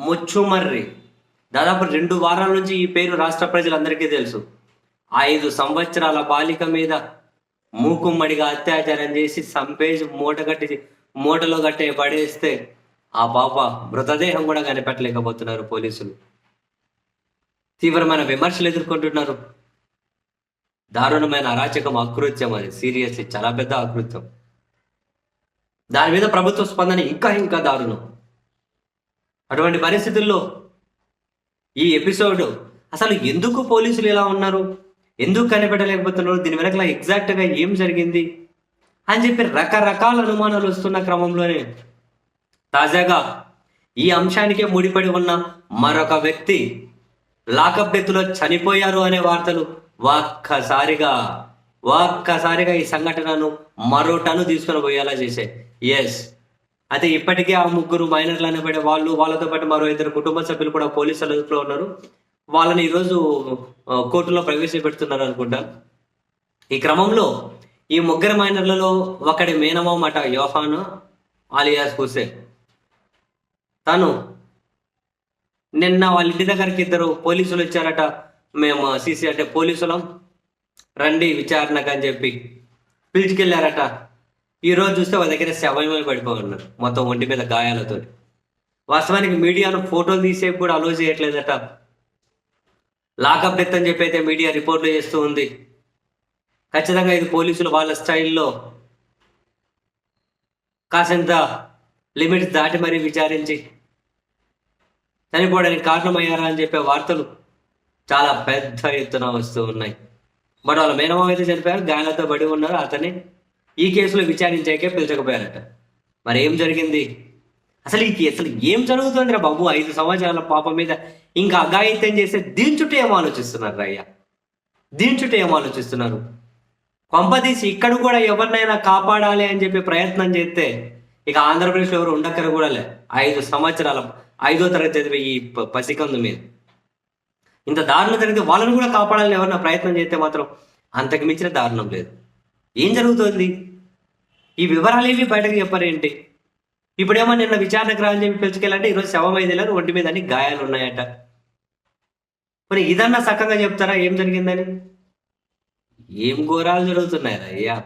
మొచ్చుమర్రి. దాదాపు రెండు వారాల నుంచి ఈ పేరు రాష్ట్ర ప్రజలందరికీ తెలుసు. ఐదు సంవత్సరాల బాలిక మీద మూకుమ్మడిగా అత్యాచారం చేసి సంపేసి మూట కట్టి మూటలో కట్టే పడేస్తే ఆ పాప మృతదేహం కూడా కనిపెట్టలేకపోతున్నారు పోలీసులు. తీవ్రమైన విమర్శలు ఎదుర్కొంటున్నారు. దారుణమైన అరాచకం అకృత్యం అది. సీరియస్లీ చాలా పెద్ద అకృత్యం. దాని మీద ప్రభుత్వ స్పందన ఇంకా ఇంకా దారుణం. అటువంటి పరిస్థితుల్లో ఈ ఎపిసోడ్ అసలు ఎందుకు పోలీసులు ఇలా ఉన్నారు? ఎందుకు కనిపెట్టలేకపోతున్నారు? దీని వెనకలా ఎగ్జాక్ట్గా ఏం జరిగింది? అని చెప్పి రకరకాల అనుమానాలు వస్తున్న క్రమంలోనే తాజాగా ఈ అంశానికే ముడిపడి ఉన్న మరొక వ్యక్తి లాకప్ ఎత్తులో చనిపోయారు అనే వార్తలు ఒక్కసారిగా ఒక్కసారిగా ఈ సంఘటనను మరో టను తీసుకొని పోయేలా చేసే ఎస్ అయితే ఇప్పటికే ఆ ముగ్గురు మైనర్లు అనబడే వాళ్ళు వాళ్ళతో పాటు మరో ఇద్దరు కుటుంబ సభ్యులు కూడా పోలీసు అదుపులో ఉన్నారు. వాళ్ళని ఈరోజు కోర్టులో ప్రవేశపెడుతున్నారు అనుకుంటా. ఈ క్రమంలో ఈ ముగ్గురు మైనర్లలో ఒకటి మేనమామ యోహాను ఆలియాస్ హుసేన్ తను నిన్న వాళ్ళ ఇంటి దగ్గరికి ఇద్దరు పోలీసులు వచ్చారట. మేము సీసీ అంటే పోలీసులం. రండి విచారణకు అని చెప్పి పిలిచికెళ్ళారట ఈ రోజు చూస్తే వాళ్ళ దగ్గర శవమే పడిపోయి ఉన్నారు మొత్తం ఒంటి మీద గాయాలతో. వాస్తవానికి మీడియాను ఫోటోలు తీసేపు కూడా అలో చేయట్లేదట. లాకప్ డెత్ అని చెప్పి అయితే మీడియా రిపోర్ట్లు చేస్తూ ఉంది. ఖచ్చితంగా ఇది పోలీసులు వాళ్ళ స్టైల్లో. కాసింత లిమిట్స్ దాటి మరీ విచారించి చనిపోవడానికి కారణమయ్యారా అని చెప్పే వార్తలు చాలా పెద్ద ఎత్తున వస్తూ ఉన్నాయి. బట్ వాళ్ళ మేనమావ అయితే చనిపోయారు గాయాలతో పడి ఉన్నారు అతని ఈ కేసులో విచారించాకే పిలిచకపోయారట. మరి ఏం జరిగింది? అసలు ఈ అసలు ఏం జరుగుతుంది రా బాబు? ఐదు సంవత్సరాల పాప మీద ఇంకా అఘాయిత్యం చేస్తే దీని చుట్టూ ఏం ఆలోచిస్తున్నారు రయ్య దీని చుట్టూ ఏం ఆలోచిస్తున్నారు? పంపదీసి ఇక్కడ కూడా ఎవరినైనా కాపాడాలి అని చెప్పి ప్రయత్నం చేస్తే ఇక ఆంధ్రప్రదేశ్లో ఎవరు ఉండక్కర కూడా లే. ఐదు సంవత్సరాల ఐదో తరగతి చదివే ఈ ప- పసికందు మీద. ఇంత దారుణం జరిగితే వాళ్ళని కూడా కాపాడాలని ఎవరైనా ప్రయత్నం చేస్తే మాత్రం అంతకు మించిన దారుణం లేదు. ఏం జరుగుతోంది? ఈ వివరాలు బయటకు చెప్పారేంటి? ఇప్పుడేమో నిన్న విచారణకు రాని చెప్పి పిలుచుకెళ్ళంటే ఈరోజు శవం ఐదేళ్ళని ఒంటి మీద అన్ని గాయాలు ఉన్నాయట. మరి ఇదన్నా చక్కగా చెప్తారా? ఏం జరిగిందని? ఏం ఘోరాలు జరుగుతున్నాయి అయ్యా